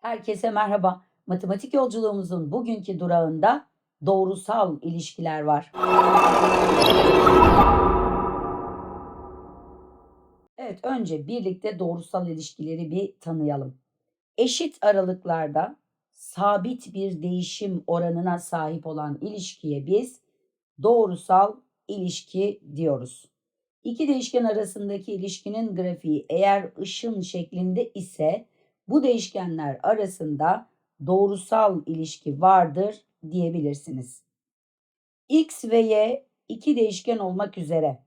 Herkese merhaba. Matematik yolculuğumuzun bugünkü durağında doğrusal ilişkiler var. Evet, önce birlikte doğrusal ilişkileri bir tanıyalım. Eşit aralıklarda sabit bir değişim oranına sahip olan ilişkiye biz doğrusal ilişki diyoruz. İki değişken arasındaki ilişkinin grafiği eğer ışın şeklinde ise bu değişkenler arasında doğrusal ilişki vardır diyebilirsiniz. X ve Y iki değişken olmak üzere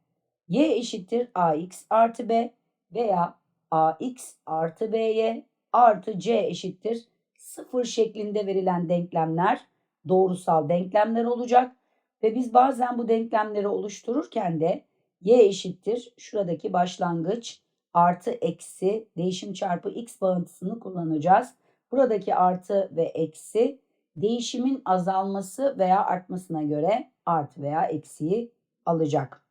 y eşittir ax artı b veya ax artı by artı c eşittir sıfır şeklinde verilen denklemler doğrusal denklemler olacak ve biz bazen bu denklemleri oluştururken de y eşittir şuradaki başlangıç artı eksi değişim çarpı x bağıntısını kullanacağız. Buradaki artı ve eksi değişimin azalması veya artmasına göre artı veya eksiyi alacak.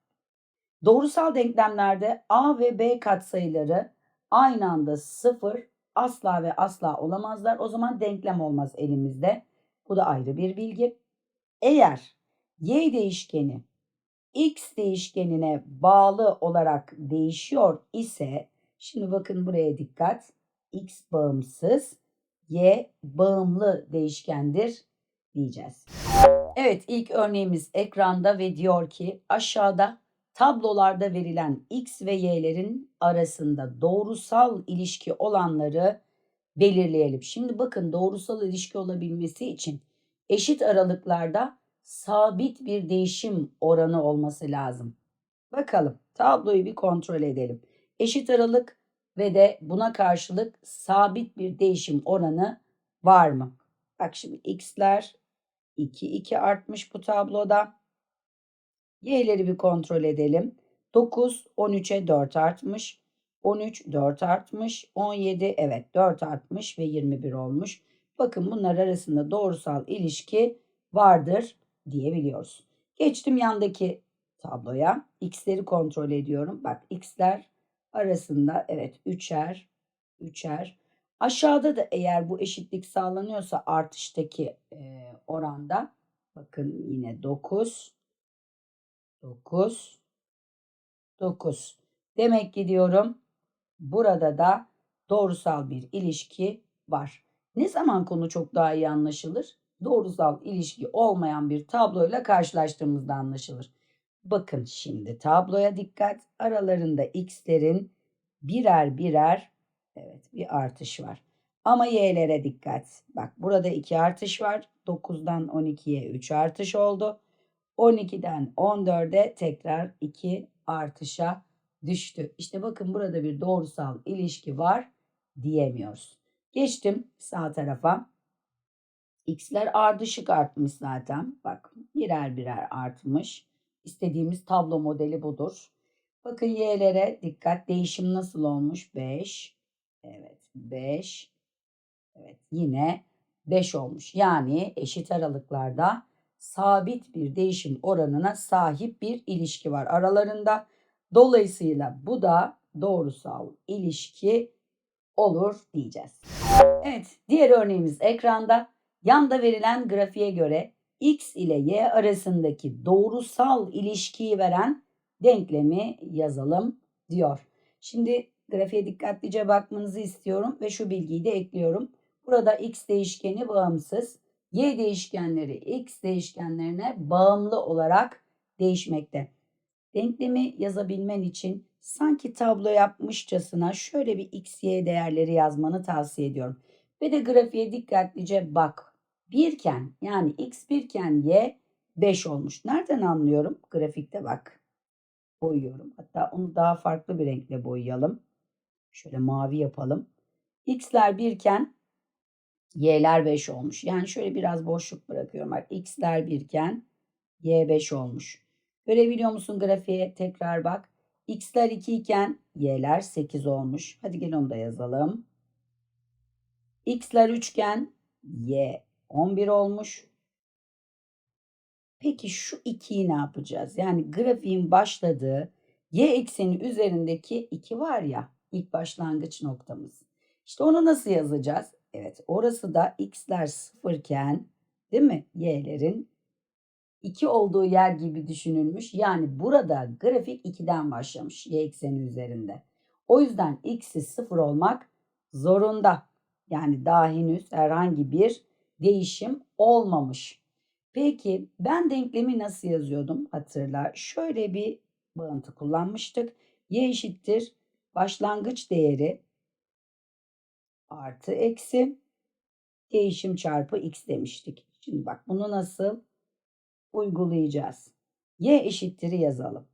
Doğrusal denklemlerde a ve b katsayıları aynı anda sıfır asla ve asla olamazlar. O zaman denklem olmaz elimizde. Bu da ayrı bir bilgi. Eğer y değişkeni x değişkenine bağlı olarak değişiyor ise şimdi bakın buraya dikkat. x bağımsız, y bağımlı değişkendir diyeceğiz. Evet ilk örneğimiz ekranda ve diyor ki aşağıda tablolarda verilen x ve y'lerin arasında doğrusal ilişki olanları belirleyelim. Şimdi bakın doğrusal ilişki olabilmesi için eşit aralıklarda sabit bir değişim oranı olması lazım. Bakalım tabloyu bir kontrol edelim. Eşit aralık ve de buna karşılık sabit bir değişim oranı var mı? Bak şimdi x'ler 2 2 artmış bu tabloda. Y'leri bir kontrol edelim. 9 13'e 4 artmış. 13 4 artmış. 17 evet 4 artmış ve 21 olmuş. Bakın bunlar arasında doğrusal ilişki vardır diyebiliyoruz. Geçtim yandaki tabloya. X'leri kontrol ediyorum. Bak X'ler arasında evet 3'er, 3'er. Aşağıda da eğer bu eşitlik sağlanıyorsa artıştaki e, oranda bakın yine 9, 9, 9. Demek ki diyorum burada da doğrusal bir ilişki var. Ne zaman konu çok daha iyi anlaşılır? Doğrusal ilişki olmayan bir tabloyla karşılaştığımızda anlaşılır. Bakın şimdi tabloya dikkat. Aralarında x'lerin birer birer evet bir artış var. Ama y'lere dikkat. Bak burada 2 artış var. 9'dan 12'ye 3 artış oldu. 12'den 14'e tekrar 2 artışa düştü. İşte bakın burada bir doğrusal ilişki var diyemiyoruz. Geçtim sağ tarafa. X'ler ardışık artmış zaten. Bak birer birer artmış. İstediğimiz tablo modeli budur. Bakın y'lere dikkat. Değişim nasıl olmuş? 5. Evet 5. Evet yine 5 olmuş. Yani eşit aralıklarda sabit bir değişim oranına sahip bir ilişki var aralarında. Dolayısıyla bu da doğrusal ilişki olur diyeceğiz. Evet, diğer örneğimiz ekranda. Yanda verilen grafiğe göre x ile y arasındaki doğrusal ilişkiyi veren denklemi yazalım diyor. Şimdi grafiğe dikkatlice bakmanızı istiyorum ve şu bilgiyi de ekliyorum. Burada x değişkeni bağımsız, y değişkenleri x değişkenlerine bağımlı olarak değişmekte. Denklemi yazabilmen için sanki tablo yapmışçasına şöyle bir x, y değerleri yazmanı tavsiye ediyorum. Ve de grafiğe dikkatlice bak. Birken yani x birken y 5 olmuş. Nereden anlıyorum? Grafikte bak. Boyuyorum. Hatta onu daha farklı bir renkle boyayalım. Şöyle mavi yapalım. x'ler birken y'ler 5 olmuş. Yani şöyle biraz boşluk bırakıyorum. Bak x'ler birken y 5 olmuş. Görebiliyor musun grafiğe? Tekrar bak. x'ler 2 iken y'ler 8 olmuş. Hadi gel onu da yazalım. x'ler 3 iken y 11 olmuş. Peki şu 2'yi ne yapacağız? Yani grafiğin başladığı y ekseni üzerindeki 2 var ya ilk başlangıç noktamız. İşte onu nasıl yazacağız? Evet orası da x'ler sıfırken değil mi? Y'lerin 2 olduğu yer gibi düşünülmüş. Yani burada grafik 2'den başlamış y ekseni üzerinde. O yüzden x'i 0 olmak zorunda. Yani daha henüz herhangi bir değişim olmamış. Peki ben denklemi nasıl yazıyordum? Hatırla. Şöyle bir bağıntı kullanmıştık. y eşittir başlangıç değeri artı eksi değişim çarpı x demiştik. Şimdi bak bunu nasıl uygulayacağız? y eşittir'i yazalım.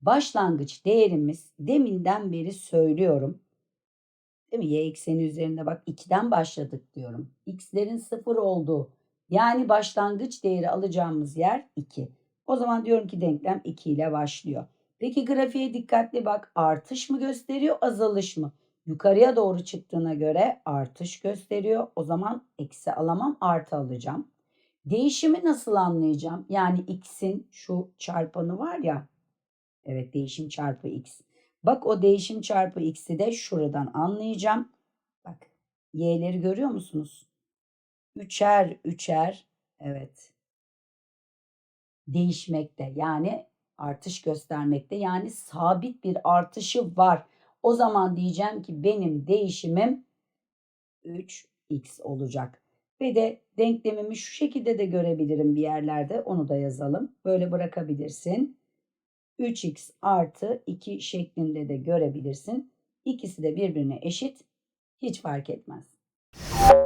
Başlangıç değerimiz deminden beri söylüyorum. Değil mi? Y ekseni üzerinde bak 2'den başladık diyorum. X'lerin 0 olduğu yani başlangıç değeri alacağımız yer 2. O zaman diyorum ki denklem 2 ile başlıyor. Peki grafiğe dikkatli bak artış mı gösteriyor azalış mı? Yukarıya doğru çıktığına göre artış gösteriyor. O zaman eksi alamam artı alacağım. Değişimi nasıl anlayacağım? Yani x'in şu çarpanı var ya. Evet değişim çarpı x. Bak o değişim çarpı x'i de şuradan anlayacağım. Bak y'leri görüyor musunuz? Üçer üçer evet değişmekte yani artış göstermekte yani sabit bir artışı var. O zaman diyeceğim ki benim değişimim 3x olacak. Ve de denklemimi şu şekilde de görebilirim bir yerlerde. Onu da yazalım. Böyle bırakabilirsin. 3x artı 2 şeklinde de görebilirsin. İkisi de birbirine eşit. Hiç fark etmez.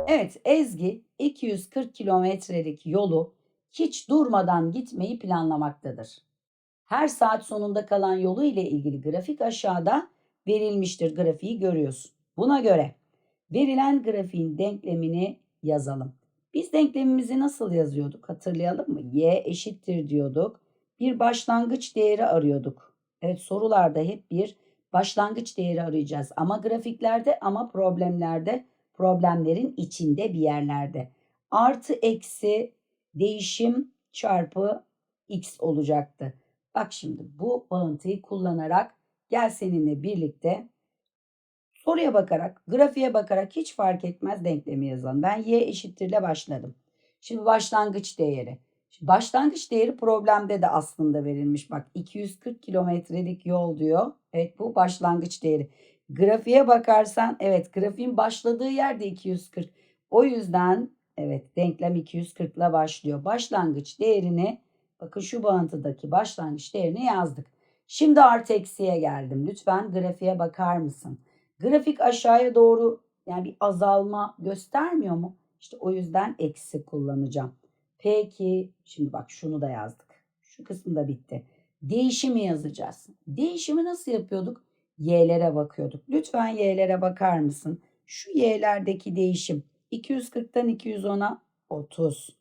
Evet Ezgi 240 kilometrelik yolu hiç durmadan gitmeyi planlamaktadır. Her saat sonunda kalan yolu ile ilgili grafik aşağıda verilmiştir. Grafiği görüyorsun. Buna göre verilen grafiğin denklemini yazalım. Biz denklemimizi nasıl yazıyorduk hatırlayalım mı? Y eşittir diyorduk. Bir başlangıç değeri arıyorduk. Evet sorularda hep bir başlangıç değeri arayacağız. Ama grafiklerde ama problemlerde problemlerin içinde bir yerlerde. Artı eksi değişim çarpı x olacaktı. Bak şimdi bu bağıntıyı kullanarak gel seninle birlikte soruya bakarak, grafiğe bakarak hiç fark etmez denklemi yazalım. Ben y eşittirle başladım. Şimdi başlangıç değeri. Başlangıç değeri problemde de aslında verilmiş. Bak 240 kilometrelik yol diyor. Evet bu başlangıç değeri. Grafiğe bakarsan evet grafiğin başladığı yerde 240. O yüzden evet denklem 240 ile başlıyor. Başlangıç değerini bakın şu bağıntıdaki başlangıç değerini yazdık. Şimdi artı eksiye geldim. Lütfen grafiğe bakar mısın? Grafik aşağıya doğru yani bir azalma göstermiyor mu? İşte o yüzden eksi kullanacağım. Peki şimdi bak şunu da yazdık. Şu kısım da bitti. Değişimi yazacağız. Değişimi nasıl yapıyorduk? Y'lere bakıyorduk. Lütfen y'lere bakar mısın? Şu y'lerdeki değişim 240'tan 210'a 30.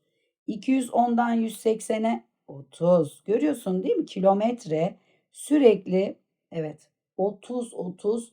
210'dan 180'e 30. Görüyorsun değil mi? Kilometre sürekli evet 30 30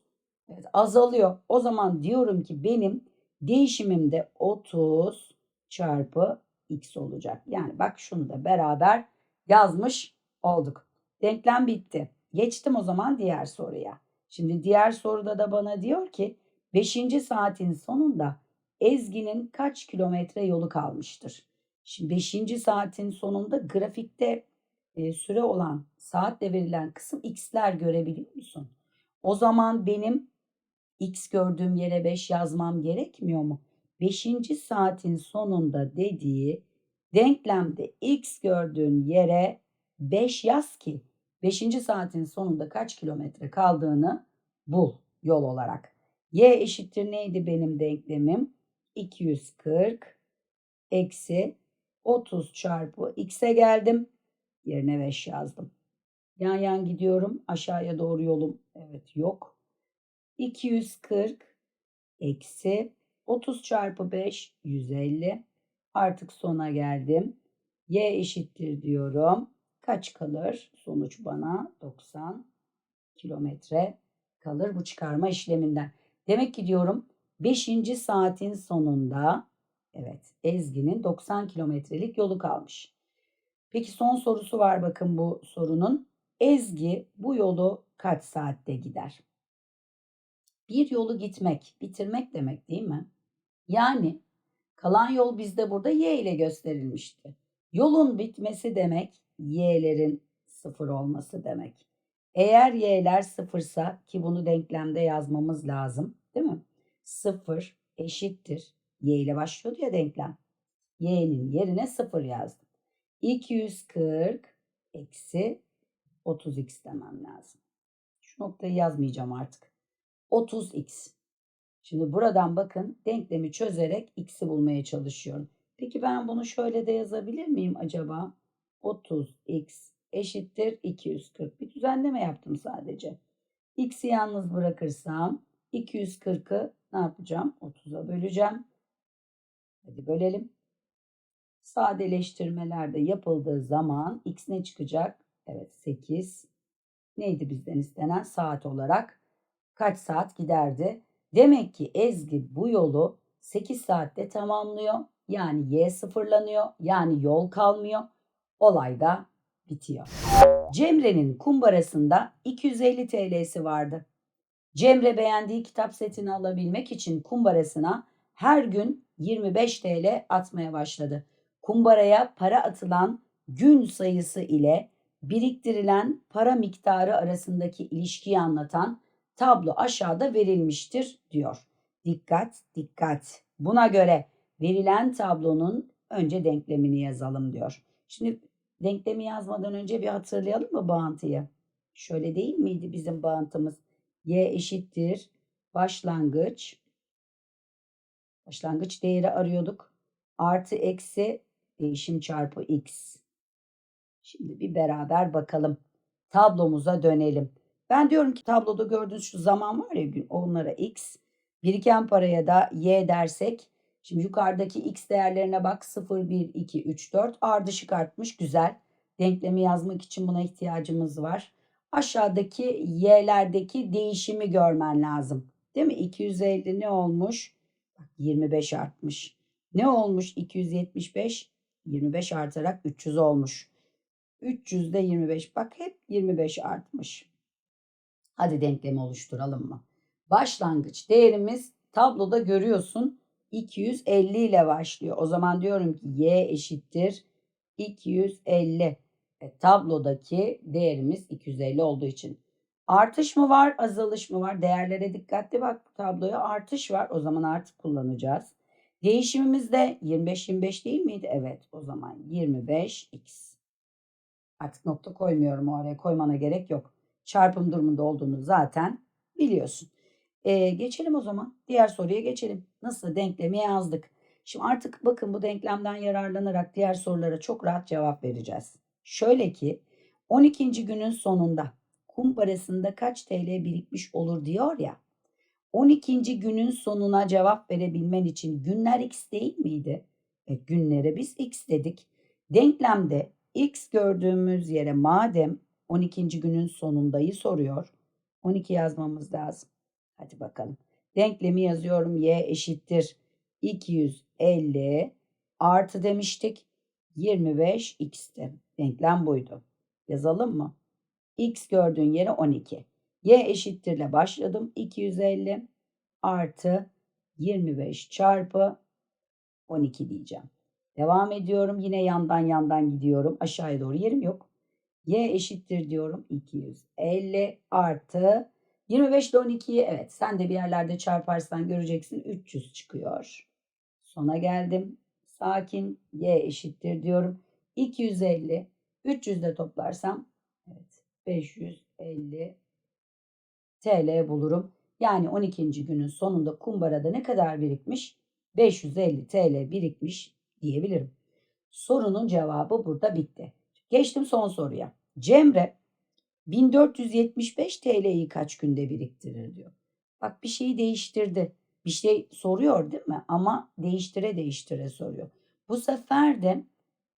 evet, azalıyor. O zaman diyorum ki benim değişimim de 30 çarpı x olacak. Yani bak şunu da beraber yazmış olduk. Denklem bitti. Geçtim o zaman diğer soruya. Şimdi diğer soruda da bana diyor ki 5. saatin sonunda Ezgi'nin kaç kilometre yolu kalmıştır? Şimdi 5. saatin sonunda grafikte e, süre olan saatle verilen kısım x'ler görebiliyor musun? O zaman benim x gördüğüm yere 5 yazmam gerekmiyor mu? 5. saatin sonunda dediği denklemde x gördüğün yere 5 yaz ki 5. saatin sonunda kaç kilometre kaldığını bul yol olarak. Y eşittir neydi benim denklemim? 240 eksi 30 çarpı x'e geldim. Yerine 5 yazdım. Yan yan gidiyorum. Aşağıya doğru yolum evet yok. 240 eksi 30 çarpı 5 150. Artık sona geldim. Y eşittir diyorum. Kaç kalır? Sonuç bana 90 kilometre kalır bu çıkarma işleminden. Demek ki diyorum 5. saatin sonunda evet Ezgi'nin 90 kilometrelik yolu kalmış. Peki son sorusu var bakın bu sorunun. Ezgi bu yolu kaç saatte gider? bir yolu gitmek, bitirmek demek değil mi? Yani kalan yol bizde burada y ile gösterilmişti. Yolun bitmesi demek y'lerin sıfır olması demek. Eğer y'ler sıfırsa ki bunu denklemde yazmamız lazım değil mi? Sıfır eşittir. Y ile başlıyordu ya denklem. Y'nin yerine sıfır yazdım. 240 eksi 30x demem lazım. Şu noktayı yazmayacağım artık. 30x. Şimdi buradan bakın denklemi çözerek x'i bulmaya çalışıyorum. Peki ben bunu şöyle de yazabilir miyim acaba? 30x eşittir 240. Bir düzenleme yaptım sadece. x'i yalnız bırakırsam 240'ı ne yapacağım? 30'a böleceğim. Hadi bölelim. Sadeleştirmeler de yapıldığı zaman x ne çıkacak? Evet 8. Neydi bizden istenen saat olarak? Kaç saat giderdi? Demek ki Ezgi bu yolu 8 saatte tamamlıyor. Yani y sıfırlanıyor. Yani yol kalmıyor. Olay da bitiyor. Cemre'nin kumbarasında 250 TL'si vardı. Cemre beğendiği kitap setini alabilmek için kumbarasına her gün 25 TL atmaya başladı. Kumbaraya para atılan gün sayısı ile biriktirilen para miktarı arasındaki ilişkiyi anlatan tablo aşağıda verilmiştir diyor. Dikkat, dikkat. Buna göre verilen tablonun önce denklemini yazalım diyor. Şimdi denklemi yazmadan önce bir hatırlayalım mı bağıntıyı? Şöyle değil miydi bizim bağıntımız? Y eşittir başlangıç. Başlangıç değeri arıyorduk. Artı eksi değişim çarpı x. Şimdi bir beraber bakalım. Tablomuza dönelim. Ben diyorum ki tabloda gördüğünüz şu zaman var ya gün onlara x. Biriken paraya da y dersek. Şimdi yukarıdaki x değerlerine bak 0, 1, 2, 3, 4 ardışık artmış güzel. Denklemi yazmak için buna ihtiyacımız var. Aşağıdaki y'lerdeki değişimi görmen lazım. Değil mi? 250 ne olmuş? Bak 25 artmış. Ne olmuş 275? 25 artarak 300 olmuş. 300'de 25 bak hep 25 artmış. Hadi denklemi oluşturalım mı? Başlangıç değerimiz tabloda görüyorsun 250 ile başlıyor. O zaman diyorum ki y eşittir 250. E, tablodaki değerimiz 250 olduğu için. Artış mı var, azalış mı var? Değerlere dikkatli bak. Bu tabloya artış var. O zaman artık kullanacağız. Değişimimiz de 25-25 değil miydi? Evet. O zaman 25x. Artık nokta koymuyorum oraya. Koymana gerek yok. Çarpım durumunda olduğunu zaten biliyorsun. Ee, geçelim o zaman. Diğer soruya geçelim. Nasıl denklemi yazdık? Şimdi artık bakın bu denklemden yararlanarak diğer sorulara çok rahat cevap vereceğiz. Şöyle ki 12. günün sonunda kumbarasında kaç TL birikmiş olur diyor ya. 12. günün sonuna cevap verebilmen için günler x değil miydi? E, günlere biz x dedik. Denklemde x gördüğümüz yere madem 12. günün sonundayı soruyor. 12 yazmamız lazım. Hadi bakalım. Denklemi yazıyorum. Y eşittir 250 artı demiştik. 25 x'ti. Denklem buydu. Yazalım mı? X gördüğün yere 12. Y eşittirle başladım. 250 artı 25 çarpı 12 diyeceğim. Devam ediyorum. Yine yandan yandan gidiyorum. Aşağıya doğru yerim yok. Y eşittir diyorum. 250 artı 25 ile 12'yi evet sen de bir yerlerde çarparsan göreceksin 300 çıkıyor. Sona geldim. Sakin y eşittir diyorum. 250 300 de toplarsam evet 550 TL bulurum. Yani 12. günün sonunda kumbarada ne kadar birikmiş? 550 TL birikmiş diyebilirim. Sorunun cevabı burada bitti. Geçtim son soruya. Cemre 1475 TL'yi kaç günde biriktirir diyor. Bak bir şeyi değiştirdi. Bir şey soruyor değil mi? Ama değiştire değiştire soruyor. Bu sefer de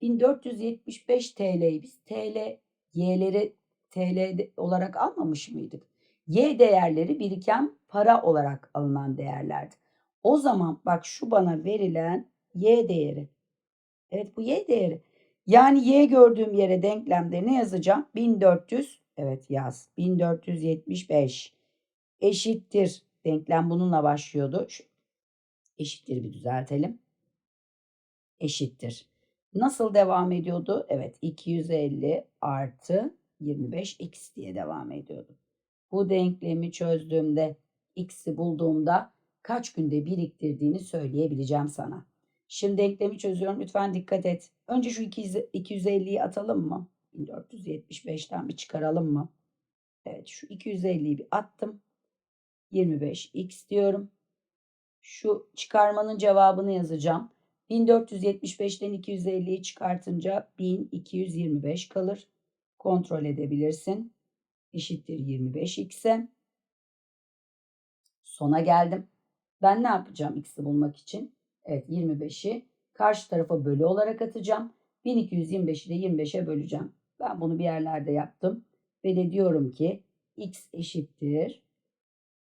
1475 TL'yi biz TL y'leri TL olarak almamış mıydık? Y değerleri biriken para olarak alınan değerlerdi. O zaman bak şu bana verilen Y değeri. Evet bu Y değeri. Yani Y gördüğüm yere denklemde ne yazacağım? 1400 evet yaz. 1475 eşittir Denklem bununla başlıyordu. Şu eşittir bir düzeltelim. Eşittir. Nasıl devam ediyordu? Evet 250 artı 25 x diye devam ediyordu. Bu denklemi çözdüğümde x'i bulduğumda kaç günde biriktirdiğini söyleyebileceğim sana. Şimdi denklemi çözüyorum. Lütfen dikkat et. Önce şu 250'yi atalım mı? 1475'ten bir çıkaralım mı? Evet şu 250'yi bir attım. 25x diyorum. Şu çıkarmanın cevabını yazacağım. 1475'ten 250'yi çıkartınca 1225 kalır. Kontrol edebilirsin. Eşittir 25x'e. Sona geldim. Ben ne yapacağım x'i bulmak için? Evet 25'i karşı tarafa bölü olarak atacağım. 1225'i de 25'e böleceğim. Ben bunu bir yerlerde yaptım. Ve de diyorum ki x eşittir.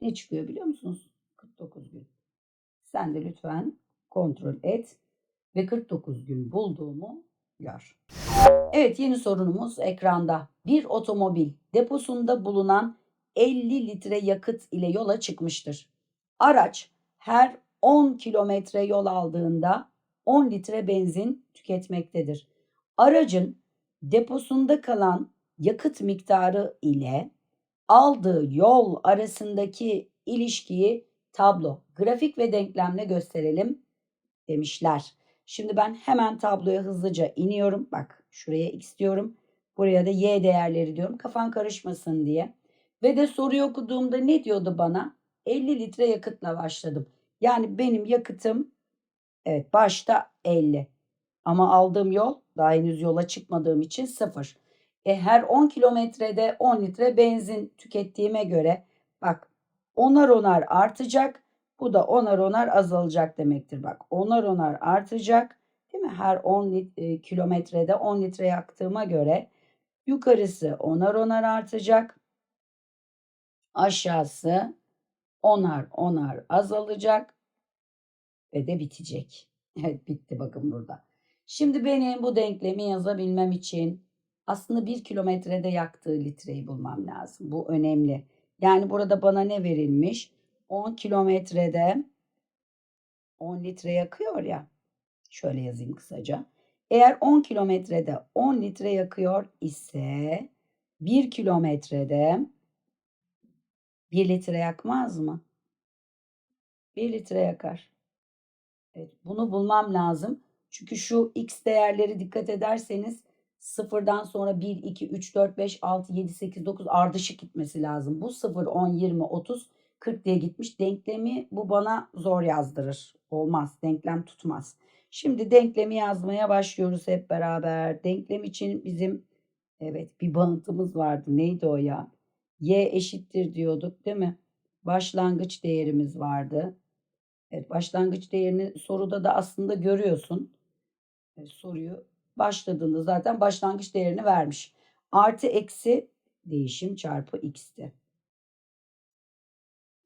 Ne çıkıyor biliyor musunuz? 49 gün. Sen de lütfen kontrol et ve 49 gün bulduğumu gör. Evet yeni sorunumuz ekranda. Bir otomobil deposunda bulunan 50 litre yakıt ile yola çıkmıştır. Araç her 10 kilometre yol aldığında 10 litre benzin tüketmektedir. Aracın deposunda kalan yakıt miktarı ile aldığı yol arasındaki ilişkiyi tablo, grafik ve denklemle gösterelim demişler. Şimdi ben hemen tabloya hızlıca iniyorum. Bak şuraya x diyorum. Buraya da y değerleri diyorum. Kafan karışmasın diye. Ve de soruyu okuduğumda ne diyordu bana? 50 litre yakıtla başladım. Yani benim yakıtım evet başta 50. Ama aldığım yol daha henüz yola çıkmadığım için 0. E her 10 kilometrede 10 litre benzin tükettiğime göre bak onar onar artacak. Bu da onar onar azalacak demektir. Bak onar onar artacak. Değil mi? Her 10 lit e, kilometrede 10 litre yaktığıma göre yukarısı onar onar artacak. Aşağısı onar onar azalacak ve de bitecek. Evet bitti bakın burada. Şimdi benim bu denklemi yazabilmem için aslında bir kilometrede yaktığı litreyi bulmam lazım. Bu önemli. Yani burada bana ne verilmiş? 10 kilometrede 10 litre yakıyor ya. Şöyle yazayım kısaca. Eğer 10 kilometrede 10 litre yakıyor ise 1 kilometrede 1 litre yakmaz mı? 1 litre yakar. Evet, bunu bulmam lazım. Çünkü şu x değerleri dikkat ederseniz sıfırdan sonra 1, 2, 3, 4, 5, 6, 7, 8, 9 ardışık gitmesi lazım. Bu 0, 10, 20, 30, 40 diye gitmiş. Denklemi bu bana zor yazdırır. Olmaz. Denklem tutmaz. Şimdi denklemi yazmaya başlıyoruz hep beraber. Denklem için bizim evet bir bağıntımız vardı. Neydi o ya? Y eşittir diyorduk değil mi? Başlangıç değerimiz vardı. Evet başlangıç değerini soruda da aslında görüyorsun. Evet, soruyu başladığında zaten başlangıç değerini vermiş. Artı eksi değişim çarpı x'ti.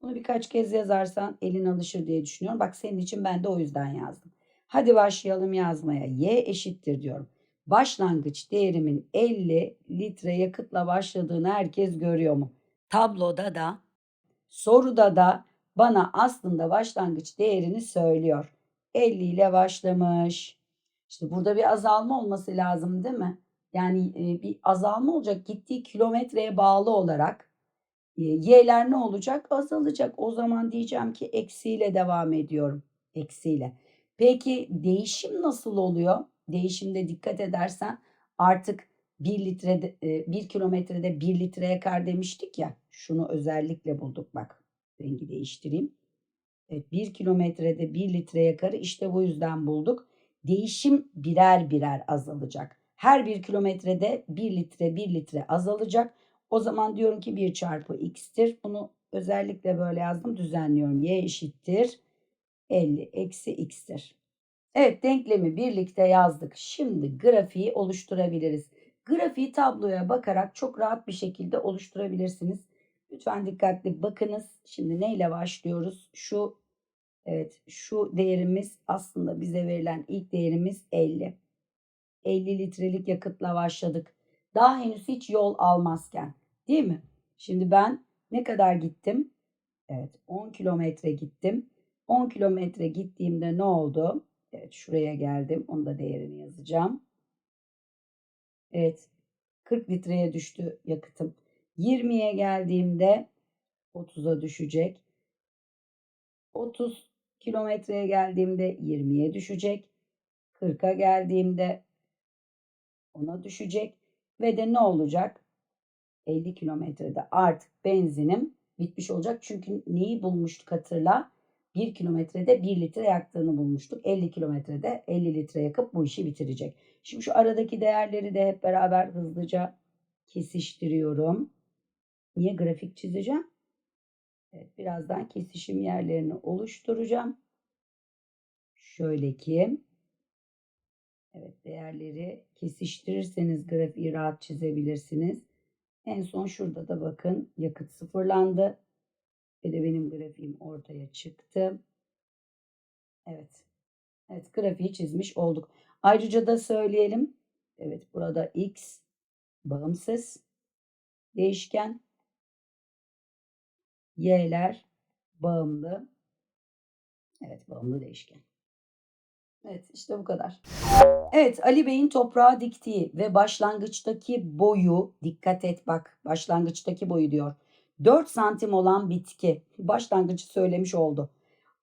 Bunu birkaç kez yazarsan elin alışır diye düşünüyorum. Bak senin için ben de o yüzden yazdım. Hadi başlayalım yazmaya. Y eşittir diyorum. Başlangıç değerimin 50 litre yakıtla başladığını herkes görüyor mu? Tabloda da soruda da bana aslında başlangıç değerini söylüyor. 50 ile başlamış. İşte burada bir azalma olması lazım değil mi? Yani bir azalma olacak gittiği kilometreye bağlı olarak y'ler ne olacak? Azalacak. O zaman diyeceğim ki eksiyle devam ediyorum. Eksiyle. Peki değişim nasıl oluyor? Değişimde dikkat edersen artık 1 litrede 1 kilometrede 1 litre yakar demiştik ya. Şunu özellikle bulduk bak. Rengi değiştireyim. Evet 1 kilometrede 1 litre yakarı işte bu yüzden bulduk. Değişim birer birer azalacak. Her 1 kilometrede 1 litre 1 litre azalacak. O zaman diyorum ki 1 çarpı x'tir. Bunu özellikle böyle yazdım. Düzenliyorum. Y eşittir. 50 eksi x'tir. Evet denklemi birlikte yazdık. Şimdi grafiği oluşturabiliriz. Grafiği tabloya bakarak çok rahat bir şekilde oluşturabilirsiniz. Lütfen dikkatli bakınız. Şimdi neyle başlıyoruz? Şu evet şu değerimiz aslında bize verilen ilk değerimiz 50. 50 litrelik yakıtla başladık. Daha henüz hiç yol almazken. Değil mi? Şimdi ben ne kadar gittim? Evet 10 kilometre gittim. 10 kilometre gittiğimde ne oldu? Evet şuraya geldim. Onun da değerini yazacağım. Evet 40 litreye düştü yakıtım. 20'ye geldiğimde 30'a düşecek. 30 kilometreye geldiğimde 20'ye düşecek. 40'a geldiğimde 10'a düşecek. Ve de ne olacak? 50 kilometrede artık benzinim bitmiş olacak. Çünkü neyi bulmuştuk hatırla? 1 kilometrede 1 litre yaktığını bulmuştuk. 50 kilometrede 50 litre yakıp bu işi bitirecek. Şimdi şu aradaki değerleri de hep beraber hızlıca kesiştiriyorum. Niye grafik çizeceğim? Evet, birazdan kesişim yerlerini oluşturacağım. Şöyle ki Evet değerleri kesiştirirseniz grafiği rahat çizebilirsiniz. En son şurada da bakın yakıt sıfırlandı. Ve de benim grafiğim ortaya çıktı. Evet. Evet grafiği çizmiş olduk. Ayrıca da söyleyelim. Evet burada x bağımsız değişken. Y'ler bağımlı. Evet bağımlı değişken. Evet işte bu kadar. Evet Ali Bey'in toprağa diktiği ve başlangıçtaki boyu dikkat et bak başlangıçtaki boyu diyor. 4 santim olan bitki başlangıcı söylemiş oldu.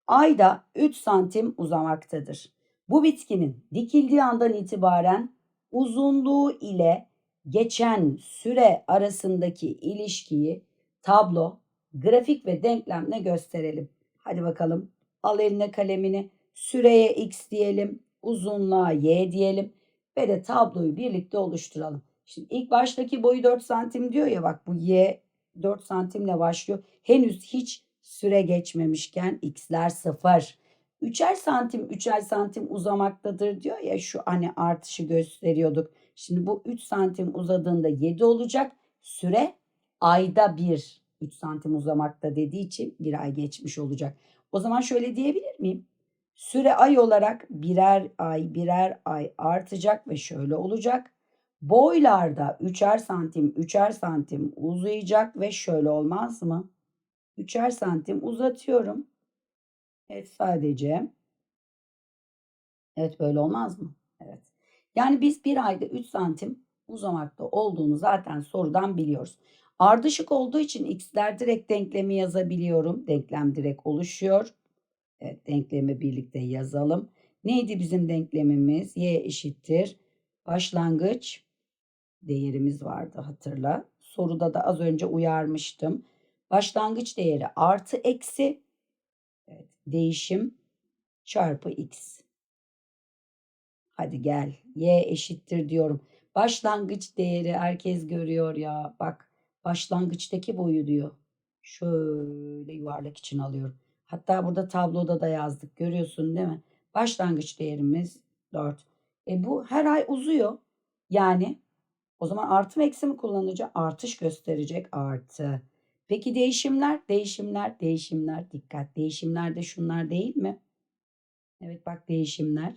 Ayda 3 santim uzamaktadır. Bu bitkinin dikildiği andan itibaren uzunluğu ile geçen süre arasındaki ilişkiyi tablo, grafik ve denklemle gösterelim. Hadi bakalım al eline kalemini süreye x diyelim, uzunluğa y diyelim ve de tabloyu birlikte oluşturalım. Şimdi ilk baştaki boyu 4 santim diyor ya bak bu y 4 santimle başlıyor. Henüz hiç süre geçmemişken x'ler 0. 3'er santim 3'er santim uzamaktadır diyor ya şu hani artışı gösteriyorduk. Şimdi bu 3 santim uzadığında 7 olacak. Süre ayda 1 3 santim uzamakta dediği için bir ay geçmiş olacak. O zaman şöyle diyebilir miyim? Süre ay olarak birer ay birer ay artacak ve şöyle olacak. Boylarda üçer santim üçer santim uzayacak ve şöyle olmaz mı? Üçer santim uzatıyorum. Evet sadece. Evet böyle olmaz mı? Evet. Yani biz bir ayda 3 santim uzamakta olduğunu zaten sorudan biliyoruz. Ardışık olduğu için x'ler direkt denklemi yazabiliyorum. Denklem direkt oluşuyor. Evet, denklemi birlikte yazalım. Neydi bizim denklemimiz? Y eşittir. Başlangıç değerimiz vardı hatırla. Soruda da az önce uyarmıştım. Başlangıç değeri artı eksi evet, değişim çarpı x. Hadi gel. Y eşittir diyorum. Başlangıç değeri herkes görüyor ya. Bak başlangıçtaki boyu diyor. Şöyle yuvarlak için alıyorum. Hatta burada tabloda da yazdık. Görüyorsun değil mi? Başlangıç değerimiz 4. E bu her ay uzuyor. Yani o zaman artı mı eksi mi kullanacak? Artış gösterecek artı. Peki değişimler? Değişimler, değişimler. Dikkat. Değişimler de şunlar değil mi? Evet bak değişimler.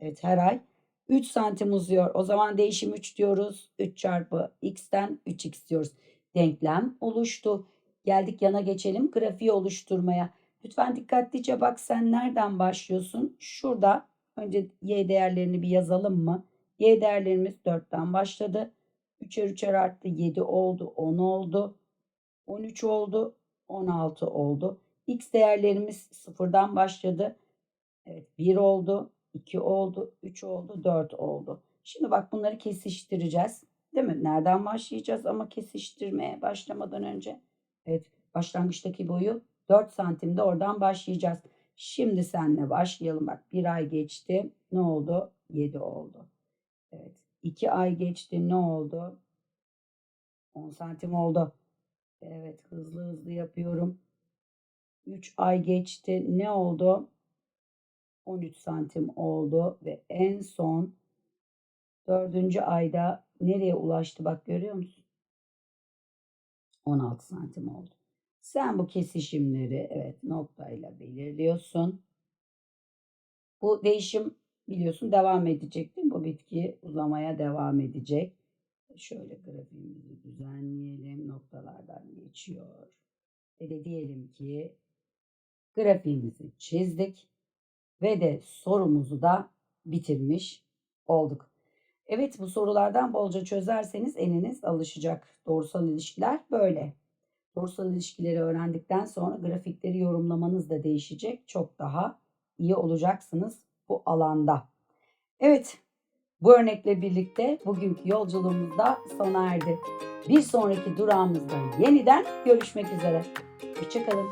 Evet her ay 3 santim uzuyor. O zaman değişim 3 diyoruz. 3 çarpı x'ten 3x diyoruz. Denklem oluştu. Geldik yana geçelim grafiği oluşturmaya. Lütfen dikkatlice bak sen nereden başlıyorsun? Şurada önce y değerlerini bir yazalım mı? Y değerlerimiz 4'ten başladı. 3'er 3'er arttı. 7 oldu. 10 oldu. 13 oldu. 16 oldu. X değerlerimiz sıfırdan başladı. Evet 1 oldu. 2 oldu. 3 oldu. 4 oldu. Şimdi bak bunları kesiştireceğiz. Değil mi? Nereden başlayacağız ama kesiştirmeye başlamadan önce. Evet başlangıçtaki boyu 4 santimde oradan başlayacağız. Şimdi senle başlayalım. Bak bir ay geçti. Ne oldu? 7 oldu. Evet. 2 ay geçti. Ne oldu? 10 santim oldu. Evet hızlı hızlı yapıyorum. 3 ay geçti. Ne oldu? 13 santim oldu ve en son dördüncü ayda nereye ulaştı bak görüyor musun? 16 santim oldu. Sen bu kesişimleri evet noktayla belirliyorsun. Bu değişim biliyorsun devam edecek değil mi? Bu bitki uzamaya devam edecek. Şöyle grafiğimizi düzenleyelim. Noktalardan geçiyor. Ve de diyelim ki grafiğimizi çizdik ve de sorumuzu da bitirmiş olduk. Evet bu sorulardan bolca çözerseniz eliniz alışacak. Doğrusal ilişkiler böyle. Doğrusal ilişkileri öğrendikten sonra grafikleri yorumlamanız da değişecek. Çok daha iyi olacaksınız bu alanda. Evet, bu örnekle birlikte bugünkü yolculuğumuz da sona erdi. Bir sonraki durağımızda yeniden görüşmek üzere. Hoşçakalın.